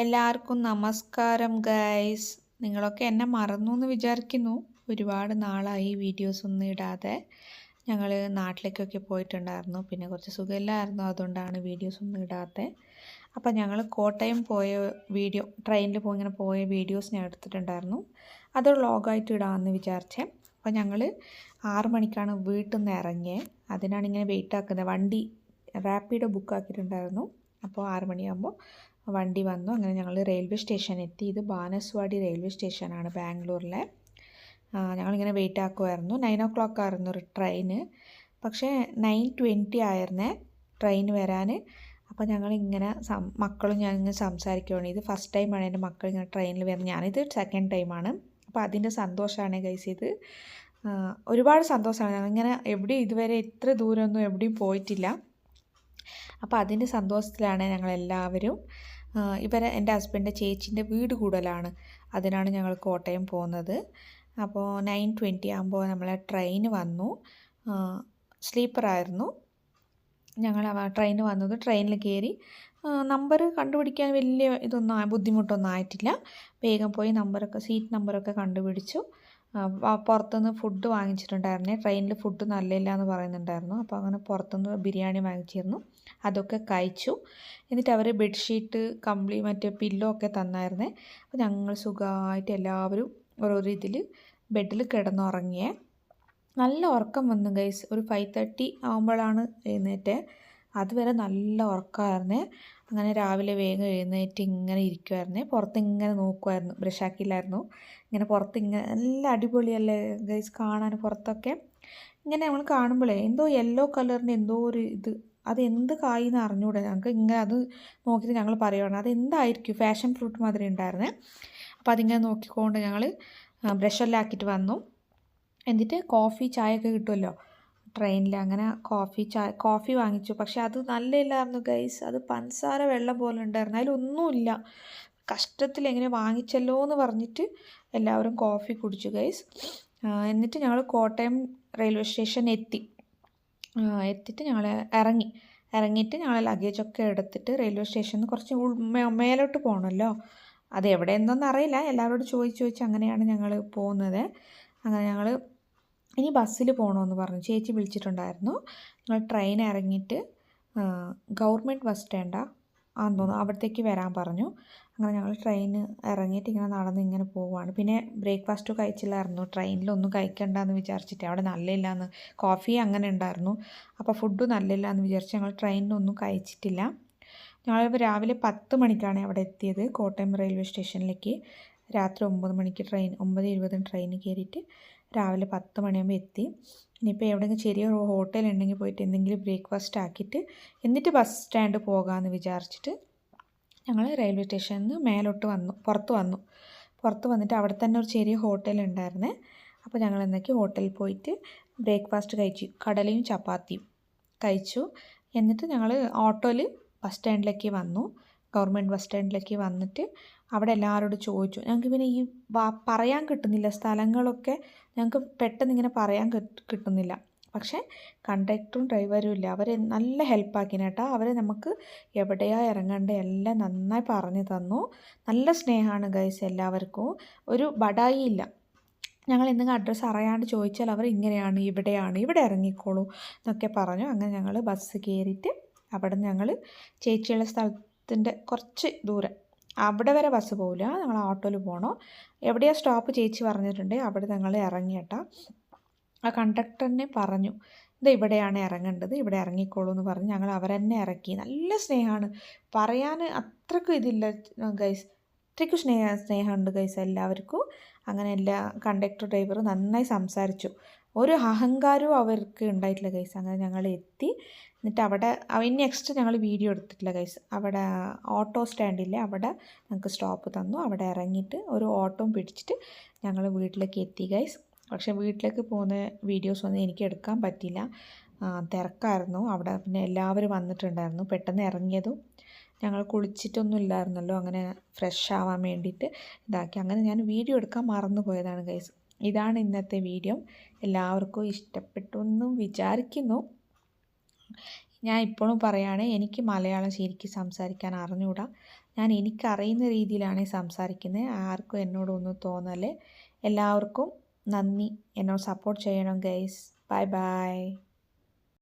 എല്ലാവർക്കും നമസ്കാരം ഗൈസ് നിങ്ങളൊക്കെ എന്നെ മറന്നു എന്ന് വിചാരിക്കുന്നു. ഒരുപാട് നാളായി വീഡിയോസ് ഒന്നും ഇടാതെ ഞങ്ങൾ നാട്ടിലേക്കൊക്കെ പോയിട്ടുണ്ടായിരുന്നു. പിന്നെ കുറച്ച് സുഖമില്ലായിരുന്നു അതുകൊണ്ടാണ് വീഡിയോസ് ഒന്നും ഇടാത്തത് അപ്പം ഞങ്ങൾ കോട്ടയം പോയ വീഡിയോ ട്രെയിനിൽ പോയി ഇങ്ങനെ പോയ വീഡിയോസ് ഞാൻ എടുത്തിട്ടുണ്ടായിരുന്നു. അത് വ്ളോഗായിട്ട് ഇടാമെന്ന് വിചാരിച്ചേ. അപ്പോൾ ഞങ്ങൾ ആറ് മണിക്കാണ് വീട്ടിൽ നിന്ന് ഇറങ്ങിയത് അതിനാണ് ഇങ്ങനെ വെയിറ്റ് ആക്കുന്നത്. വണ്ടി റാപ്പിഡോ ബുക്ക് ആക്കിയിട്ടുണ്ടായിരുന്നു. അപ്പോൾ ആറ് മണിയാകുമ്പോൾ വണ്ടി വന്നു. അങ്ങനെ ഞങ്ങൾ റെയിൽവേ സ്റ്റേഷൻ എത്തി. ഇത് ബാനസ്വാടി റെയിൽവേ സ്റ്റേഷനാണ് ബാംഗ്ലൂരിലെ. ഞങ്ങളിങ്ങനെ വെയിറ്റ് ആക്കുമായിരുന്നു. നയൻ ഓ ക്ലോക്ക് ആയിരുന്നു ഒരു ട്രെയിന് പക്ഷേ നയൻ ട്വന്റി ആയിരുന്നേ ട്രെയിൻ വരാൻ. അപ്പോൾ ഞങ്ങളിങ്ങനെ സം മക്കളും ഞാനിങ്ങനെ സംസാരിക്കുകയാണ് ഇത് ഫസ്റ്റ് ടൈമാണ് എന്റെ മക്കൾ ഇങ്ങനെ ട്രെയിനിൽ വരുന്നത്. ഞാനിത് സെക്കൻഡ് ടൈമാണ് അപ്പോൾ അതിന്റെ സന്തോഷമാണ് ഗൈസ് ഇത്. ഒരുപാട് സന്തോഷമാണ്. ഞങ്ങളിങ്ങനെ എവിടെയും ഇതുവരെ ഇത്ര ദൂരമൊന്നും എവിടെയും പോയിട്ടില്ല. അപ്പോൾ അതിന്റെ സന്തോഷത്തിലാണ് ഞങ്ങളെല്ലാവരും ഇവരെ എന്റെ ഹസ്ബൻഡിന്റെ ചേച്ചിന്റെ വീട് കൂടലാണ്. അതിനാണ് ഞങ്ങൾ കോട്ടയം പോകുന്നത്. അപ്പോൾ നയൻ ട്വന്റി ആകുമ്പോൾ നമ്മളെ ട്രെയിൻ വന്നു. സ്ലീപ്പറായിരുന്നു ഞങ്ങൾ ട്രെയിൻ വന്നത് ട്രെയിനിൽ കയറി നമ്പർ കണ്ടുപിടിക്കാൻ വലിയ ഇതൊന്നും ബുദ്ധിമുട്ടൊന്നും ആയിട്ടില്ല. വേഗം പോയി നമ്പറൊക്കെ സീറ്റ് നമ്പറൊക്കെ കണ്ടുപിടിച്ചു. പുറത്തുനിന്ന് ഫുഡ് വാങ്ങിച്ചിട്ടുണ്ടായിരുന്നേ. ട്രെയിനിൽ ഫുഡ് നല്ലില്ല എന്ന് പറയുന്നുണ്ടായിരുന്നു. അപ്പോൾ അങ്ങനെ പുറത്തുനിന്ന് ബിരിയാണി വാങ്ങിച്ചിരുന്നു. അതൊക്കെ കഴിച്ചു. എന്നിട്ട് അവർ ബെഡ്ഷീറ്റ് കമ്പിളി മറ്റേ പില്ലോ ഒക്കെ തന്നായിരുന്നേ. അപ്പോൾ ഞങ്ങൾ സുഖമായിട്ട് എല്ലാവരും ഓരോരോ ഇതിൽ ബെഡിൽ കിടന്നുറങ്ങിയേ. നല്ല ഉറക്കം വന്നു ഗൈസ് ഒരു ഫൈവ് തേർട്ടി ആകുമ്പോഴാണ് എഴുന്നേറ്റേ. അതുവരെ നല്ല ഉറക്കമായിരുന്നേ. അങ്ങനെ രാവിലെ വേഗം എഴുന്നേറ്റ് ഇങ്ങനെ ഇരിക്കുമായിരുന്നേ പുറത്ത് ഇങ്ങനെ നോക്കുമായിരുന്നു ബ്രഷാക്കിയില്ലായിരുന്നു ഇങ്ങനെ പുറത്ത് ഇങ്ങനെ നല്ല അടിപൊളിയല്ലേ ഗൈസ് കാണാൻ പുറത്തൊക്കെ. ഇങ്ങനെ നമ്മൾ കാണുമ്പോഴേ എന്തോ യെല്ലോ കളറിന്റെ എന്തോ ഒരു ഇത് അത് കായി എന്ന് അറിഞ്ഞൂടെ. ഞങ്ങൾക്ക് ഇങ്ങനെ അത് നോക്കിയിട്ട് ഞങ്ങൾ പറയുവാണ്. അതെന്തായിരിക്കും ഫാഷൻ ഫ്രൂട്ട് മാതിരി ഉണ്ടായിരുന്നേ? അപ്പോൾ അതിങ്ങനെ നോക്കിക്കൊണ്ട് ഞങ്ങൾ ബ്രഷെല്ലാം ആക്കിയിട്ട് വന്നു. എന്നിട്ട് കോഫി ചായ ഒക്കെ കിട്ടുമല്ലോ ട്രെയിനിൽ അങ്ങനെ കോഫി ചായ കോഫി വാങ്ങിച്ചു. പക്ഷെ അത് നല്ലയില്ലായിരുന്നു ഗൈസ്. അത് പഞ്ചസാര വെള്ളം പോലെ ഉണ്ടായിരുന്നു. അതിലൊന്നുമില്ല. കഷ്ടത്തിൽ എങ്ങനെ വാങ്ങിച്ചല്ലോ എന്ന് പറഞ്ഞിട്ട് എല്ലാവരും കോഫി കുടിച്ചു ഗൈസ്. എന്നിട്ട് ഞങ്ങൾ കോട്ടയം റെയിൽവേ സ്റ്റേഷൻ എത്തി എത്തിയിട്ട് ഞങ്ങൾ ഇറങ്ങി ഇറങ്ങിയിട്ട് ഞങ്ങൾ ലഗേജൊക്കെ എടുത്തിട്ട് റെയിൽവേ സ്റ്റേഷനിൽ നിന്ന് കുറച്ച് മേലോട്ട് പോകണമല്ലോ അത് എവിടെയെന്നൊന്നും അറിയില്ല. എല്ലാവരോടും ചോദിച്ച് ചോദിച്ച് അങ്ങനെയാണ് ഞങ്ങൾ പോകുന്നത് അങ്ങനെ ഞങ്ങൾ ഇനി ബസ്സിൽ പോകണമെന്ന് പറഞ്ഞു. ചേച്ചി വിളിച്ചിട്ടുണ്ടായിരുന്നു. ഞങ്ങൾ ട്രെയിൻ ഇറങ്ങിയിട്ട് ഗവൺമെന്റ് ബസ് സ്റ്റാൻഡാണ് ആന്ന് തോന്നുന്നു അവിടത്തേക്ക് വരാൻ പറഞ്ഞു. അങ്ങനെ ഞങ്ങൾ ട്രെയിൻ ഇറങ്ങിയിട്ട് ഇങ്ങനെ നടന്ന് ഇങ്ങനെ പോവുകയാണ് പിന്നെ ബ്രേക്ക്ഫാസ്റ്റും കഴിച്ചില്ലായിരുന്നു. ട്രെയിനിലൊന്നും കഴിക്കണ്ടെന്ന് വിചാരിച്ചിട്ട് അവിടെ നല്ലില്ലാന്ന് കോഫി അങ്ങനെ ഉണ്ടായിരുന്നു. അപ്പോൾ ഫുഡ് നല്ലില്ല എന്ന് വിചാരിച്ച് ഞങ്ങൾ ട്രെയിനിലൊന്നും കഴിച്ചിട്ടില്ല. ഞങ്ങളിപ്പോൾ രാവിലെ പത്ത് മണിക്കാണ് അവിടെ എത്തിയത് കോട്ടയം റെയിൽവേ സ്റ്റേഷനിലേക്ക് രാത്രി ഒമ്പത് മണിക്ക് ട്രെയിൻ ഒമ്പത് ഇരുപതിന് ട്രെയിൻ കയറിയിട്ട് രാവിലെ പത്ത് മണിയാകുമ്പോൾ എത്തി. ഇനിയിപ്പോൾ എവിടെയെങ്കിലും ചെറിയ ഹോട്ടൽ ഉണ്ടെങ്കിൽ പോയിട്ട് എന്തെങ്കിലും ബ്രേക്ക്ഫാസ്റ്റ് ആക്കിയിട്ട് എന്നിട്ട് ബസ് സ്റ്റാൻഡ് പോകാമെന്ന് വിചാരിച്ചിട്ട് ഞങ്ങൾ റെയിൽവേ സ്റ്റേഷനിൽ നിന്ന് മേലോട്ട് വന്നു പുറത്ത് വന്നു. പുറത്ത് വന്നിട്ട് അവിടെ തന്നെ ഒരു ചെറിയ ഹോട്ടൽ ഉണ്ടായിരുന്നേ. അപ്പോൾ ഞങ്ങൾ എന്നൊക്കെ ഹോട്ടലിൽ പോയിട്ട് ബ്രേക്ക്ഫാസ്റ്റ് കഴിച്ചു. കടലയും ചപ്പാത്തിയും കഴിച്ചു. എന്നിട്ട് ഞങ്ങൾ ഓട്ടോയിൽ ബസ് സ്റ്റാൻഡിലേക്ക് വന്നു. ഗവൺമെന്റ് ബസ് സ്റ്റാൻഡിലേക്ക് വന്നിട്ട് അവിടെ എല്ലാവരോടും ചോദിച്ചു. ഞങ്ങൾക്ക് പിന്നെ ഈ പറയാൻ കിട്ടുന്നില്ല. സ്ഥലങ്ങളൊക്കെ ഞങ്ങൾക്ക് പെട്ടെന്ന് ഇങ്ങനെ പറയാൻ കിട്ടുന്നില്ല. പക്ഷേ കണ്ടക്ടറും ഡ്രൈവറും ഇല്ല. അവർ നല്ല ഹെൽപ്പാക്കിന് കേട്ടോ. അവരെ നമുക്ക് എവിടെയാ ഇറങ്ങേണ്ട എല്ലാം നന്നായി പറഞ്ഞു തന്നു. നല്ല സ്നേഹമാണ് ഗൈസ് എല്ലാവർക്കും. ഒരു ബഡായി ഇല്ല. ഞങ്ങൾ എന്തെങ്കിലും അഡ്രസ്സ് അറിയാണ്ട് ചോദിച്ചാൽ അവർ ഇങ്ങനെയാണ് ഇവിടെയാണ് ഇവിടെ ഇറങ്ങിക്കോളൂ എന്നൊക്കെ പറഞ്ഞു. അങ്ങനെ ഞങ്ങൾ ബസ് കയറിയിട്ട് അവിടെ ഞങ്ങൾ ചേച്ചിയുള്ള സ്ഥലത്തിന്റെ കുറച്ച് ദൂരം. അവിടെ വരെ ബസ് പോവില്ല. ഞങ്ങൾ ഓട്ടോയിൽ പോകണം എവിടെയാണ് സ്റ്റോപ്പ് ചേച്ചി പറഞ്ഞിട്ടുണ്ട്. അവിടെ ഞങ്ങൾ ഇറങ്ങിയട്ടാ. ആ കണ്ടക്ടറിനെ പറഞ്ഞു. ഇത് ഇവിടെയാണ് ഇറങ്ങേണ്ടത്. ഇവിടെ ഇറങ്ങിക്കോളൂ എന്ന് പറഞ്ഞ് ഞങ്ങൾ അവരെന്നെ ഇറക്കി. നല്ല സ്നേഹമാണ് പറയാൻ അത്രക്കും ഇതില്ല ഗൈസ് അത്രയ്ക്കും സ്നേഹ സ്നേഹമുണ്ട് ഗൈസ് എല്ലാവർക്കും. അങ്ങനെ എല്ലാ കണ്ടക്ടർ ഡ്രൈവർ നന്നായി സംസാരിച്ചു. ഒരു അഹങ്കാരവും അവർക്ക് ഉണ്ടായിട്ടില്ല ഗൈസ് അങ്ങനെ ഞങ്ങൾ എത്തി. എന്നിട്ട് അവിടെ ഇനി നെക്സ്റ്റ് ഞങ്ങൾ വീഡിയോ എടുത്തിട്ടില്ല ഗൈസ് അവിടെ ഓട്ടോ സ്റ്റാൻഡില്ലേ അവിടെ ഞങ്ങൾക്ക് സ്റ്റോപ്പ് തന്നു. അവിടെ ഇറങ്ങിയിട്ട് ഒരു ഓട്ടോ പിടിച്ചിട്ട് ഞങ്ങൾ വീട്ടിലേക്ക് എത്തി ഗൈസ് പക്ഷെ വീട്ടിലേക്ക് പോകുന്ന വീഡിയോസ് ഒന്നും എനിക്ക് എടുക്കാൻ പറ്റില്ല തിരക്കായിരുന്നു. അവിടെ പിന്നെ എല്ലാവരും വന്നിട്ടുണ്ടായിരുന്നു. പെട്ടെന്ന് ഇറങ്ങിയതും ഞങ്ങൾ കുളിച്ചിട്ടൊന്നും ഇല്ലായിരുന്നല്ലോ. അങ്ങനെ ഫ്രഷ് ആവാൻ വേണ്ടിയിട്ട് ഇതാക്കി. അങ്ങനെ ഞാൻ വീഡിയോ എടുക്കാൻ മറന്നു പോയതാണ് ഗൈസ് ഇതാണ് ഇന്നത്തെ വീഡിയോ. എല്ലാവർക്കും ഇഷ്ടപ്പെട്ടു എന്നും വിചാരിക്കുന്നു. ഞാൻ ഇപ്പോഴും പറയുകയാണ് എനിക്ക് മലയാളം ശരിക്കും സംസാരിക്കാൻ അറിഞ്ഞുകൂടാ. ഞാൻ എനിക്കറിയുന്ന രീതിയിലാണ് സംസാരിക്കുന്നത് ആർക്കും എന്നോടൊന്നും തോന്നൽ. എല്ലാവർക്കും നന്ദി. എന്നോട് സപ്പോർട്ട് ചെയ്യണം ഗൈസ് ബൈ ബൈ